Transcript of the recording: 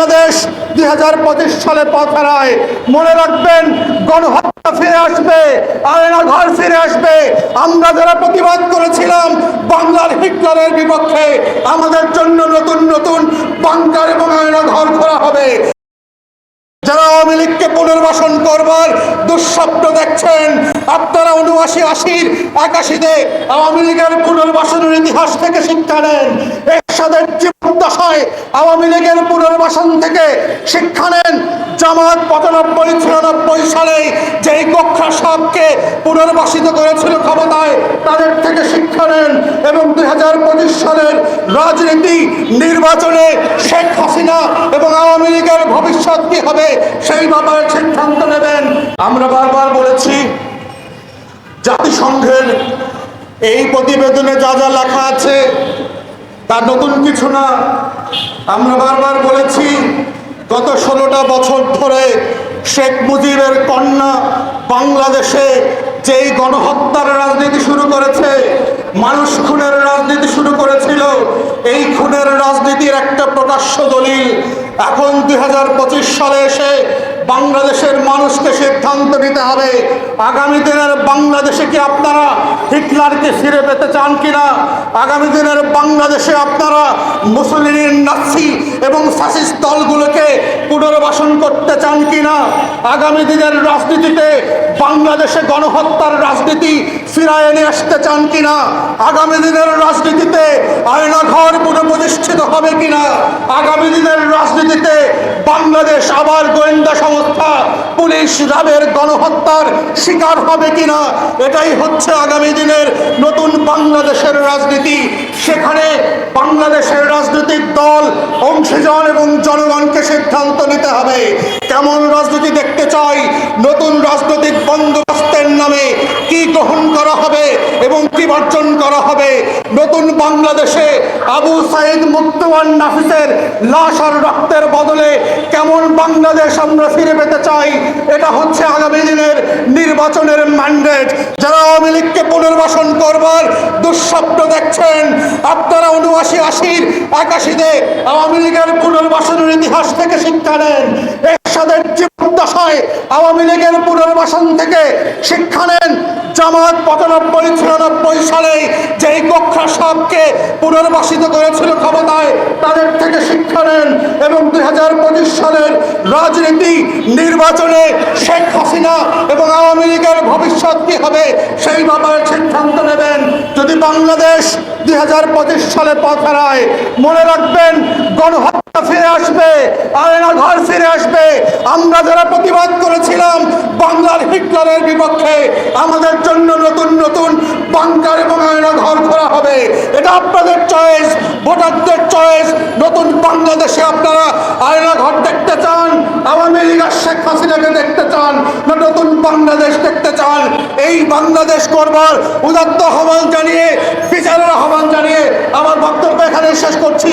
বাংলাদেশ দুই হাজার পঁচিশ সালে পথ হারায় মনে রাখবেন, গণহত্যা ফিরে আসবে আয়না ঘর ফিরে আসবে। আমরা যারা প্রতিবাদ করেছিলাম বাংলার হিটলারের বিপক্ষে, আমাদের জন্য নতুন নতুন বাংকার এবং আয়না ঘর করা হবে। যারা আওয়ামী লীগকে পুনর্বাসন করবার দুঃস্বপ্ন দেখছেন, আপনারা উনআশি আশির একাশিতে আওয়ামী লীগের পুনর্বাসনের ইতিহাস থেকে শিক্ষা নেন। এরশাদের জীবদ্দশায় আওয়ামী লীগের পুনর্বাসন থেকে শিক্ষা নেন। জামাত পঁচানব্বই, ছিয়ানব্বই সালে যেই গোখরা সাহকে পুনর্বাসিত করেছিল ক্ষমতায়, তাদের থেকে শিক্ষা নেন এবং দুই হাজার পঁচিশ সালের রাজনীতি নির্বাচনে শেখ হাসিনা এবং আওয়ামী লীগের ভবিষ্যৎ কি হবে, সেই ব্যাপারে সিদ্ধান্ত নেবেন। আমরা বারবার বলেছি, জাতিসংঘের এই প্রতিবেদনে যা যা লেখা আছে তা নতুন কিছু না। আমরা বারবার বলেছি, গত ষোলোটা বছর ধরে শেখ মুজিবের কন্যা বাংলাদেশে যেই গণহত্যার রাজনীতি শুরু করেছে, মানুষ খুনের রাজনীতি শুরু করেছিল, এই খুনের রাজনীতির একটা প্রকাশ্য দলিল এখন দুই হাজার পঁচিশ সালে এসে বাংলাদেশের মানুষকে সিদ্ধান্ত নিতে হবে, আগামী দিনের বাংলাদেশে কি আপনারা হিটলারকে ফিরে পেতে চান কিনা? আগামী দিনের বাংলাদেশে আপনারা মুসলিনের নাসি এবং ফ্যাসিস্ট দলগুলোকে পুনর্বাসন করতে চান কিনা? আগামী দিনের রাজনীতিতে বাংলাদেশে গণহত্যার রাজনীতি ফিরায় এনে আসতে চান কিনা? আগামী দিনের রাজনীতিতে আয়নাঘর পুনঃপ্রতিষ্ঠিত হবে কিনা? আগামী দিনের রাজনীতিতে বাংলাদেশ আবার গোয়েন্দা সংস্থা পুলিশ রাবের গণহত্যার শিকার হবে কিনা? এটাই হচ্ছে আগামী দিনের নতুন বাংলাদেশের রাজনীতি। সেখানে বাংলাদেশের রাজনৈতিক দল অংশীজন এবং জনগণকে সিদ্ধান্ত নিতে হবে। কেমন রাজনীতি দেখতে চাই? নতুন রাজনৈতিক বন্দোবস্তের নামে কি গ্রহণ করা হবে এবং কি বর্জন করা হবে। নতুন বাংলাদেশে আবু সাইদ মুক্তওয়ান নাফিসের লাশ আর রক্তের বদলে কেমন বাংলাদেশ আমরা ফিরে পেতে চাই, এটা হচ্ছে আগামী দিনের নির্বাচনের ম্যান্ডেট যারা আওয়ামী লীগকে পুনর্বাসন করবার দুঃস্বপ্ন দেখছেন, আপনারা উনআশি আশির একাশিতে আওয়ামী লীগের পুনর্বাসনের ইতিহাস থেকে শিক্ষা নেন। এরশাদের জীবদ্দশায় আওয়ামী লীগের পুনর্বাসন থেকে শিক্ষা নেন জামাত পঁচানব্বই, ছিয়ানব্বই সালে যেই গোখরা সাহকে পুনর্বাসিত করেছিল ক্ষমতায়, তাদের থেকে শিক্ষা নেন এবং দুই হাজার পঁচিশ সালের রাজনীতি নির্বাচনে শেখ হাসিনা এবং আওয়ামী লীগের ভবিষ্যৎ কি হবে সেই ব্যাপারে সিদ্ধান্ত নেবেন। যদি বাংলাদেশ দুই হাজার পঁচিশ সালে পথ হারায়, মনে রাখবেন গণহত্যা ফিরে আসবে আয়না ঘর ফিরে আসবে। আমরা যারা প্রতিবাদ করেছিলাম বাংলার হিটলারের বিপক্ষে, আমাদের জন্য নতুন নতুন বাংকার এবং আয়না ঘর করা হবে। এটা আপনাদের চয়েস ভোটারদের চয়েস নতুন বাংলাদেশে আপনারা আয়না ঘর দেখতে চান, আওয়ামী লীগ শেখ হাসিনাকে দেখতে চান, না নতুন বাংলাদেশ দেখতে চান। এই বাংলাদেশ করবার উদাত্ত আহ্বান জানিয়ে বিচারের আহ্বান জানিয়ে আমার বক্তব্য এখানে শেষ করছি